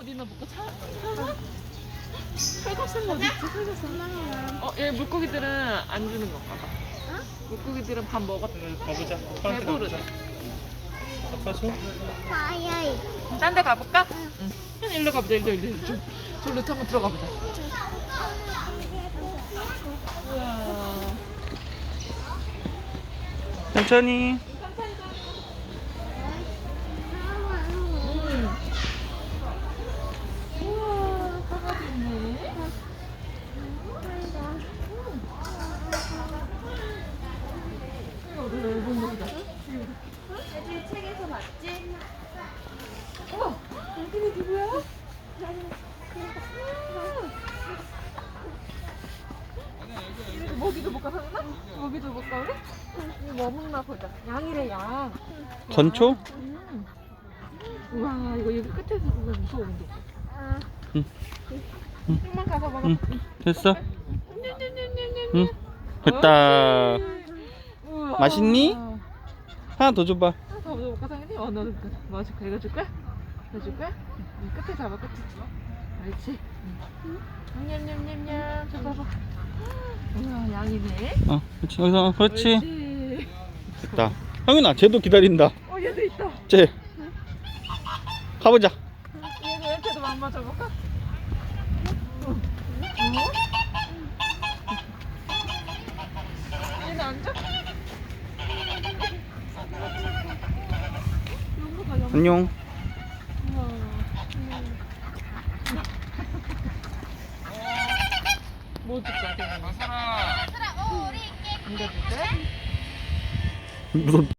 어디나 볼까? 차? 팔각선 어디 있지? 팔각선. 어, 얘 물고기들은 안 주는 건가 봐. 물고기들은 밥 먹었. 가보자. 오빠한테 배부르대. 가보자. 아빠 줘? 아야이. 딴 데 가볼까? 응. 응. 일로 가보자, 일로, 일로. 일로. 저, 저로 한번 들어가 보자. 천천히. 음. 우와, 강아지 있네. 이거 우리 앨범 보자. 애들 책에서 봤지? 우와, 여기는 누구야? 먹이도 볼까, 상윤아? 먹이도 우리? 이거 뭐 먹나 보자. 양이래, 양. 건초? 음. 우와, 이거 여기 끝에서 보면 무서워, 근데. 응. 좀만 가서 먹어. 응. 됐어? 응. 됐다. 우와. 맛있니? 하나 더 줘봐. 하나 더 먹을까, 상윤이? 어, 너뭐 줄까? 이거 줄거 야? 이거 줄 거야? 응, 끝에 잡아, 끝에. 그렇지. 응. 냠냠냠냠. 저 봐봐. 우와, 양이네. 어, 그렇지. 여기서 그렇지. 옳지. 됐다. 형윤아, 쟤도 기다린다. 어, 얘도 있다. 쟤. 가보자. 얘도 얘한테도? 어? 얘는 앉아? 영모가 영모. 안녕. 우와. 뭐 줄까? 오, 우리. 이거 줄까? 무섭.